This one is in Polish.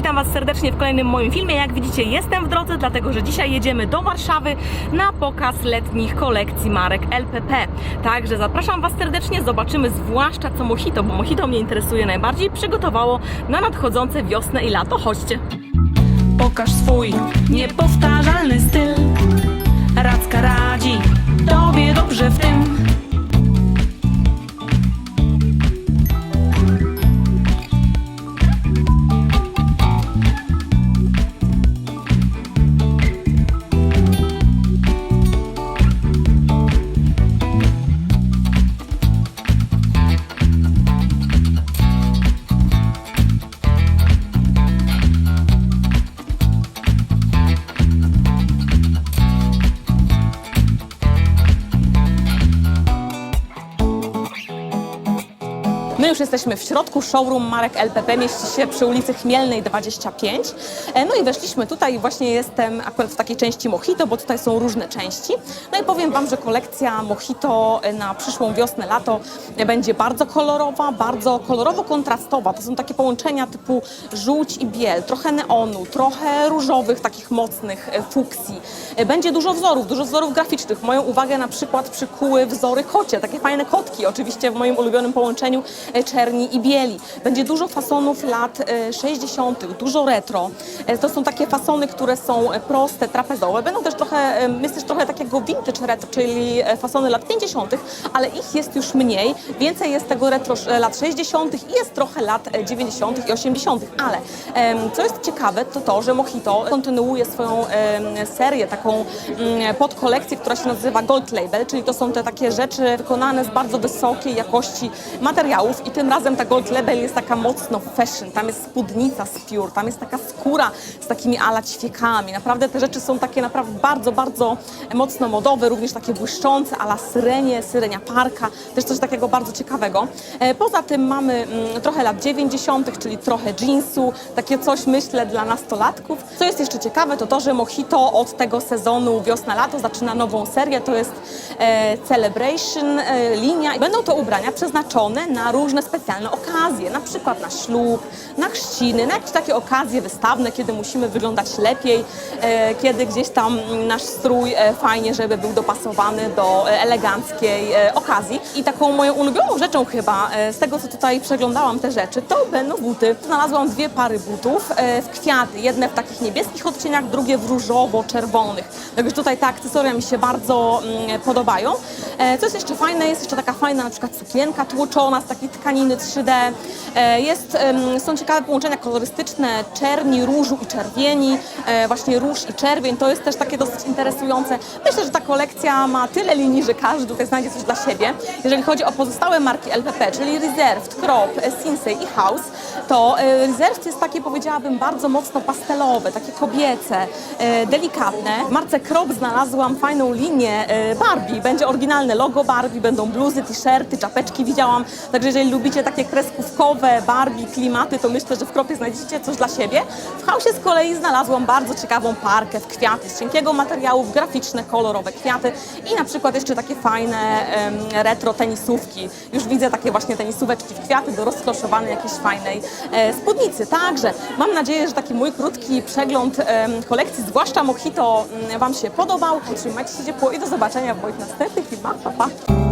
witam Was serdecznie w kolejnym moim filmie. Jak widzicie, jestem w drodze, dlatego że dzisiaj jedziemy do Warszawy na pokaz letnich kolekcji marek LPP. Także zapraszam Was serdecznie, zobaczymy zwłaszcza co Mojito, bo Mojito mnie interesuje najbardziej, przygotowało na nadchodzące wiosnę i lato. Chodźcie. Pokaż swój niepowtarzalny styl. Radzka radzi Tobie dobrze w tym. My już jesteśmy w środku. Showroom marek LPP mieści się przy ulicy Chmielnej 25. E, No i weszliśmy tutaj. Właśnie jestem akurat w takiej części Mojito, bo tutaj są różne części. No i powiem Wam, że kolekcja Mojito na przyszłą wiosnę, lato będzie bardzo kolorowa, bardzo kolorowo-kontrastowa. To są takie połączenia typu żółć i biel, trochę neonu, trochę różowych, takich mocnych e, fuksji. E, Będzie dużo wzorów, dużo wzorów graficznych. Moją uwagę na przykład przykuły wzory kocie, takie fajne kotki, oczywiście w moim ulubionym połączeniu e, czerni i bieli. Będzie dużo fasonów lat e, 60., dużo retro. E, To są takie fasony, które są e, proste, trapezowe. Będą też trochę, e, jest też trochę takiego vintage retro, czyli e, fasony lat 50., ale ich jest już mniej. Więcej jest tego retro e, lat 60. i jest trochę lat e, 90. i 80. Ale co jest ciekawe, to to, że Mojito kontynuuje swoją serię, taką mm, podkolekcję, która się nazywa Gold Label, czyli to są te takie rzeczy wykonane z bardzo wysokiej jakości materiałów i tym razem ta Gold Label jest taka mocno fashion, tam jest spódnica z piór, tam jest taka skóra z takimi ala ćwiekami. Naprawdę te rzeczy są takie naprawdę bardzo, bardzo mocno modowe, również takie błyszczące, ala syrenie, syrenia parka, też coś takiego bardzo ciekawego. E, Poza tym mamy mm, trochę lat 90., czyli trochę jeansu, takie coś myślę dla nastolatków. Co jest jeszcze ciekawe, to to, że Mojito od tego sezonu wiosna-lato zaczyna nową serię, to jest e, Celebration e, linia. Będą to ubrania przeznaczone na różne specjalne okazje, na przykład na ślub, na chrzciny, na jakieś takie okazje wystawne, kiedy musimy wyglądać lepiej, e, kiedy gdzieś tam nasz strój e, fajnie, żeby był dopasowany do e, eleganckiej okazji. I taką moją ulubioną rzeczą chyba, z tego co tutaj przeglądałam te rzeczy, to będą buty. Znalazłam dwie pary butów w kwiaty, jedne w takich niebieskich odcieniach, drugie w różowo-czerwonych. Także tutaj te akcesoria mi się bardzo mm, podobają. Co jest jeszcze fajne, jest jeszcze taka fajna na przykład sukienka tłoczona z takiej tkaniny 3D. E, Jest, są ciekawe połączenia kolorystyczne czerni, różu i czerwieni. E, Właśnie róż i czerwień to jest też takie dosyć interesujące. Myślę, że ta kolekcja ma tyle linii, że każdy tutaj znajdzie coś dla siebie. Jeżeli chodzi o pozostałe marki LPP, czyli Reserved, Crop, e, Sinsei i House, to Reserved jest takie powiedziałabym bardzo mocno pastelowe, takie kobiece, delikatne. W marce Crop znalazłam fajną linię Barbie. Będzie oryginalne logo Barbie, będą bluzy, t-shirty, czapeczki widziałam. Także jeżeli lubicie takie kreskówkowe Barbie, klimaty, to myślę, że w Cropie znajdziecie coś dla siebie. W House z kolei znalazłam bardzo ciekawą parkę w kwiaty z cienkiego materiału, w graficzne, kolorowe kwiaty i na przykład jeszcze takie fajne retro tenisówki. Już widzę takie właśnie tenisóweczki w kwiaty do rozkloszowanej jakiejś fajnej e, spódnicy. Także mam nadzieję, że taki mój krótki przegląd kolekcji, zwłaszcza Mojito, mm, Wam się podobał. Trzymajcie się ciepło i do zobaczenia w moich następnych filmach. Pa, pa.